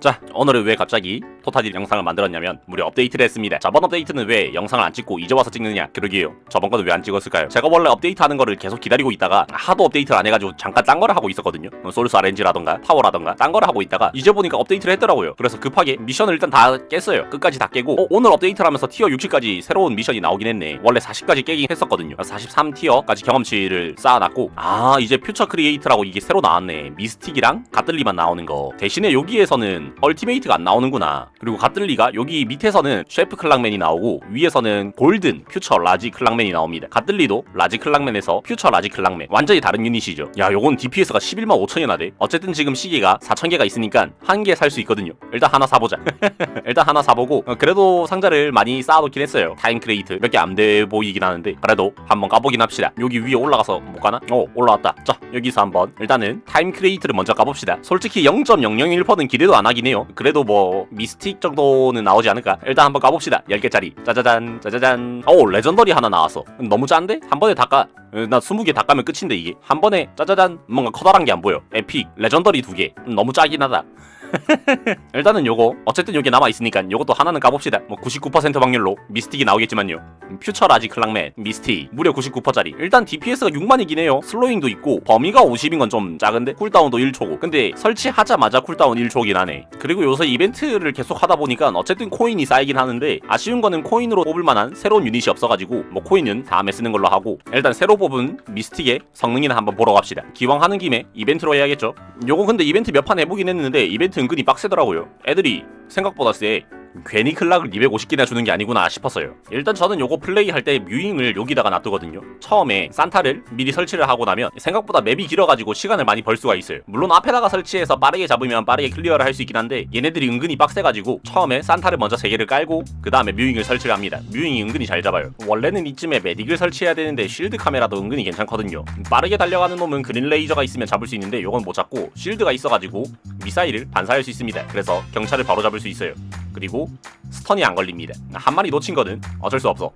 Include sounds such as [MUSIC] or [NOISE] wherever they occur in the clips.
자 오늘은 왜 갑자기 토타딜 영상을 만들었냐면 무려 업데이트를 했습니다. 저번 업데이트는 왜 영상을 안 찍고 이제 와서 찍느냐? 그러게요. 저번 거는 왜 안 찍었을까요? 제가 원래 업데이트 하는 거를 계속 기다리고 있다가 하도 업데이트를 안 해가지고 잠깐 딴 거를 하고 있었거든요. 어, 소울스 RNG라던가 타워라던가 딴 거를 하고 있다가 이제 보니까 업데이트를 했더라고요. 그래서 급하게 미션을 일단 다 깼어요. 끝까지 다 깨고 어, 오늘 업데이트를 하면서 티어 60까지 새로운 미션이 나오긴 했네. 원래 40까지 깨긴 했었거든요. 43티어까지 경험치를 쌓아놨고 아 이제 퓨처 크리에이트라고 이게 새로 나왔네. 미스틱이랑 가틀리만 나오는 거. 대신에 여기에서는 얼티메이트가 안 나오는구나. 그리고 가틀리가 여기 밑에서는 셰프 클랑맨이 나오고 위에서는 골든 퓨처 라지 클랑맨이 나옵니다. 가틀리도 라지 클랑맨에서 퓨처 라지 클랑맨. 완전히 다른 유닛이죠. 야 요건 DPS가 11만 5천이나 돼. 어쨌든 지금 시계가 4천 개가 있으니까 한 개 살 수 있거든요. 일단 하나 사보자. [LAUGHS] 일단 하나 사보고 어, 그래도 상자를 많이 쌓아놓긴 했어요. 타임 크레이트 몇 개 안 돼 보이긴 하는데. 그래도 한번 까보긴 합시다. 여기 위에 올라가서 못 가나? 어 올라왔다. 자 여기서 한번 일단은 타임 크레이트를 먼저 까봅시다. 솔직히 0.001%는 기대도 안 하긴 해요. 그래도 뭐 미스틱 정도는 나오지 않을까. 일단 한번 까봅시다. 10개짜리. 짜자잔 짜자잔. 오 레전더리 하나 나왔어. 너무 짠데? 한 번에 다 까. 어, 나 20개 다 까면 끝인데 이게. 한 번에 짜자잔. 뭔가 커다란 게 안 보여. 에픽. 레전더리 두개. 너무 짜긴 하다 [LAUGHS] 일단은 요거 어쨌든 요게 남아있으니까 요것도 하나는 까봅시다. 뭐 99% 확률로 미스틱이 나오겠지만요. 음, 퓨처 라지 클랑맨 미스틱 무려 99%짜리. 일단 DPS가 6만이긴 해요. 슬로잉도 있고 범위가 50인 건 좀 작은데 쿨다운도 1초고. 근데 설치하자마자 쿨다운 1초긴 하네. 그리고 요새 이벤트를 계속 하다 보니까 어쨌든 코인이 쌓이긴 하는데 아쉬운 거는 코인으로 뽑을 만한 새로운 유닛이 없어가지고 뭐 코인은 다음에 쓰는 걸로 하고 일단 새로 뽑은 미스틱의 성능이나 한번 보러 갑시다. 기왕 하는 김에 이벤트로 해야겠죠. 요거 근데 이벤트 몇 판 해보긴 했는데 이벤트 은근히 빡세더라고요. 애들이 생각보다 세 괜히 클락을 250개나 주는 게 아니구나 싶었어요. 일단 저는 요거 플레이 할 때 뮤잉을 여기다가 놔두거든요. 처음에 산타를 미리 설치를 하고 나면 생각보다 맵이 길어가지고 시간을 많이 벌 수가 있어요. 물론 앞에다가 설치해서 빠르게 잡으면 빠르게 클리어를 할 수 있긴 한데 얘네들이 은근히 빡세가지고 처음에 산타를 먼저 3개를 깔고 그 다음에 뮤잉을 설치를 합니다. 뮤잉이 은근히 잘 잡아요. 원래는 이쯤에 메딕을 설치해야 되는데 쉴드 카메라도 은근히 괜찮거든요. 빠르게 달려가는 놈은 그린 레이저가 있으면 잡을 수 있는데 요건 못 잡고 쉴드가 있어가지고 미사일을 반사할 수 있습니다. 그래서 경찰을 바로 잡을 수 있어요. 그리고 스턴이 안 걸립니다. 한 마리 놓친 거는 어쩔 수 없어.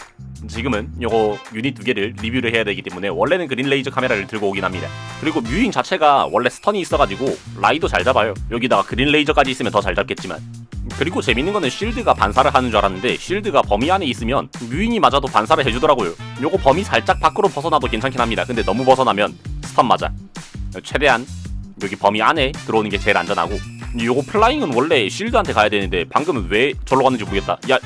지금은 요거 유닛 두 개를 리뷰를 해야 되기 때문에 원래는 그린 레이저 카메라를 들고 오긴 합니다. 그리고 뮤잉 자체가 원래 스턴이 있어가지고 라이도 잘 잡아요. 여기다가 그린 레이저까지 있으면 더 잘 잡겠지만. 그리고 재밌는 거는 쉴드가 반사를 하는 줄 알았는데 쉴드가 범위 안에 있으면 뮤잉이 맞아도 반사를 해주더라고요. 요거 범위 살짝 밖으로 벗어나도 괜찮긴 합니다. 근데 너무 벗어나면 스턴 맞아. 최대한 여기 범위 안에 들어오는 게 제일 안전하고 요거 플라잉은 원래 쉴드한테 가야 되는데 방금은 왜 절로 갔는지 모르겠다. 야.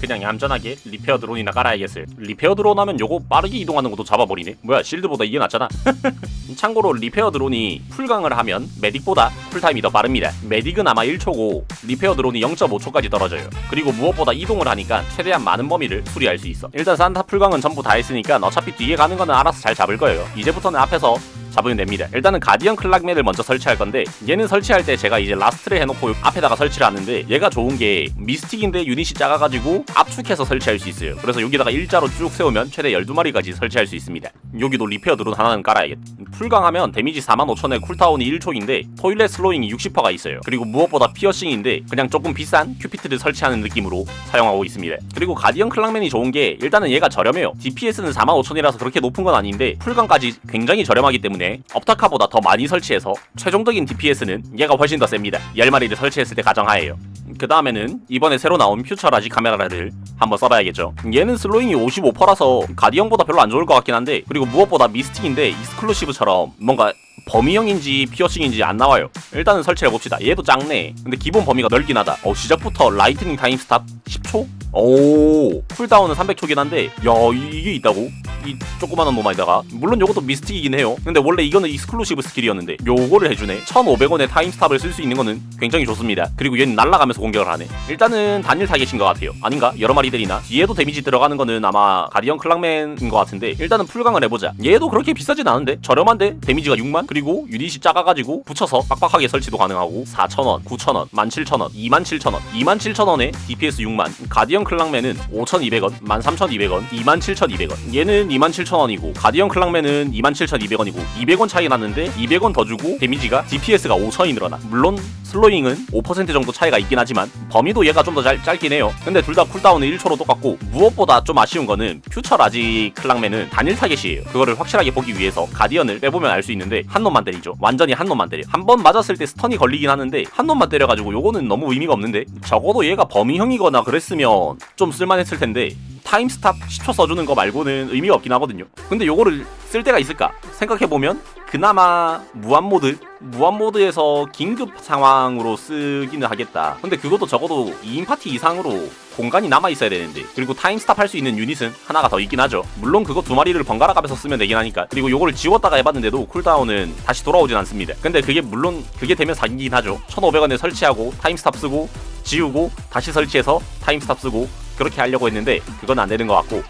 그냥 얌전하게 리페어 드론이나 깔아야겠어요. 리페어 드론 하면 요거 빠르게 이동하는 것도 잡아버리네. 뭐야 실드보다 이게 낫잖아. [LAUGHS] 참고로 리페어 드론이 풀강을 하면 메딕보다 풀타임이 더 빠릅니다. 메딕은 아마 1초고 리페어 드론이 0.5초까지 떨어져요. 그리고 무엇보다 이동을 하니까 최대한 많은 범위를 수리할 수 있어. 일단 산타 풀강은 전부 다 했으니까 어차피 뒤에 가는 거는 알아서 잘 잡을 거예요. 이제부터는 앞에서 잡으면 됩니다. 일단은 가디언 클락맨을 먼저 설치할 건데 얘는 설치할 때 제가 이제 라스트를 해놓고 앞에다가 설치를 하는데 얘가 좋은 게 미스틱인데 유닛이 작아가지고 압축해서 설치할 수 있어요. 그래서 여기다가 일자로 쭉 세우면 최대 12마리까지 설치할 수 있습니다. 여기도 리페어 드론 하나는 깔아야겠다. 풀강하면 데미지 45,000에 쿨타운이 1초인데 토일렛 슬로잉이 60%가 있어요. 그리고 무엇보다 피어싱인데 그냥 조금 비싼 큐피트를 설치하는 느낌으로 사용하고 있습니다. 그리고 가디언 클락맨이 좋은 게 일단은 얘가 저렴해요. DPS는 45,000이라서 그렇게 높은 건 아닌데 풀강까지 굉장히 저렴하기 때문에 업타카보다 더 많이 설치해서 최종적인 DPS는 얘가 훨씬 더 셉니다. 10마리를 설치했을 때 가정하에요. 그 다음에는 이번에 새로 나온 퓨처 라지 카메라를 한번 써봐야겠죠. 얘는 슬로잉이 55%라서 가디언보다 별로 안 좋을 것 같긴 한데 그리고 무엇보다 미스틱인데 익스클루시브처럼 뭔가 범위형인지 피어싱인지 안 나와요. 일단은 설치해봅시다. 얘도 작네. 근데 기본 범위가 넓긴 하다. 어, 시작부터 라이트닝 타임 스탑 10초? 오, 쿨다운은 300초긴 한데, 야, 이- 이게 있다고? 이 조그마한 놈에다가. 물론 요것도 미스틱이긴 해요. 근데 원래 이거는 익스클루시브 스킬이었는데, 요거를 해주네. 1,500원에 타임 스탑을 쓸 수 있는 거는 굉장히 좋습니다. 그리고 얘는 날아가면서 공격을 하네. 일단은 단일 타겟인 것 같아요. 아닌가? 여러 마리들이나. 얘도 데미지 들어가는 거는 아마 가디언 클락맨인 것 같은데, 일단은 풀강을 해보자. 얘도 그렇게 비싸진 않은데, 저렴한데, 데미지가 6만? 그리고 유닛이 작아가지고 붙여서 빡빡하게 설치도 가능하고 4,000원, 9,000원, 17,000원, 27,000원, 27,000원에 DPS 6만 가디언 클락맨은 5,200원, 13,200원, 27,200원. 얘는 27,000원이고 가디언 클락맨은 27,200원이고 200원 차이 났는데 200원 더 주고 데미지가 DPS가 5,000이 늘어나. 물론 슬로잉은 5% 정도 차이가 있긴 하지만 범위도 얘가 좀 더 짧긴 해요. 근데 둘 다 쿨다운은 1초로 똑같고 무엇보다 좀 아쉬운 거는 퓨처 라지 클랑맨은 단일 타겟이에요. 그거를 확실하게 보기 위해서 가디언을 빼보면 알 수 있는데 한 놈만 때리죠. 완전히 한 놈만 때려. 한 번 맞았을 때 스턴이 걸리긴 하는데 한 놈만 때려가지고 요거는 너무 의미가 없는데 적어도 얘가 범위형이거나 그랬으면 좀 쓸만했을 텐데 타임스탑 10초 써주는 거 말고는 의미가 없긴 하거든요. 근데 요거를 쓸 때가 있을까? 생각해보면 그나마 무한 모드 무한 모드에서 긴급 상황으로 쓰기는 하겠다. 근데 그것도 적어도 2인 파티 이상으로 공간이 남아 있어야 되는데 그리고 타임스탑 할 수 있는 유닛은 하나가 더 있긴 하죠. 물론 그거 두 마리를 번갈아 가면서 쓰면 되긴 하니까. 그리고 요거를 지웠다가 해봤는데도 쿨다운은 다시 돌아오진 않습니다. 근데 그게 물론 그게 되면 사기긴 하죠. 1,500원에 설치하고 타임스탑 쓰고 지우고 다시 설치해서 타임스탑 쓰고 그렇게 하려고 했는데 그건 안 되는 것 같고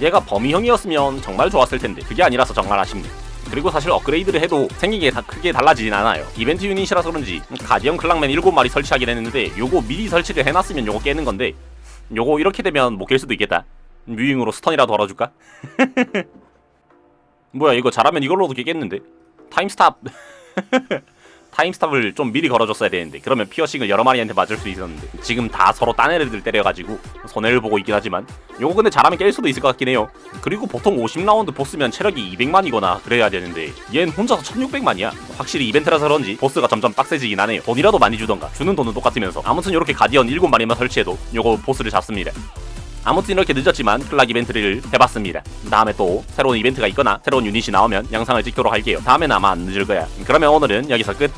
얘가 범위형이었으면 정말 좋았을 텐데 그게 아니라서 정말 아쉽네. 그리고 사실 업그레이드를 해도 생긴 게다 크게 달라지진 않아요. 이벤트 유닛이라서 그런지 가디언 클랑맨 7마리 설치하긴 했는데 요거 미리 설치를 해놨으면 요거 깨는 건데 요거 이렇게 되면 못 깰 수도 있겠다. 뮤잉으로 스턴이라도 걸어줄까? [LAUGHS] 뭐야 이거 잘하면 이걸로도 깨겠는데? 타임스탑 [LAUGHS] 타임스탑을 좀 미리 걸어줬어야 되는데 그러면 피어싱을 여러 마리한테 맞을 수 있었는데 지금 다 서로 딴 애들 때려가지고 손해를 보고 있긴 하지만 요거 근데 잘하면 깰 수도 있을 것 같긴 해요 그리고 보통 50라운드 보스면 체력이 200만이거나 그래야 되는데 얜 혼자서 1600만이야 확실히 이벤트라서 그런지 보스가 점점 빡세지긴 하네요 돈이라도 많이 주던가 주는 돈은 똑같으면서 아무튼 이렇게 가디언 7마리만 설치해도 요거 보스를 잡습니다 아무튼 이렇게 늦었지만 클락 이벤트를 해봤습니다. 다음에 또 새로운 이벤트가 있거나 새로운 유닛이 나오면 영상을 찍도록 할게요. 다음엔 아마 안 늦을 거야. 그러면 오늘은 여기서 끝.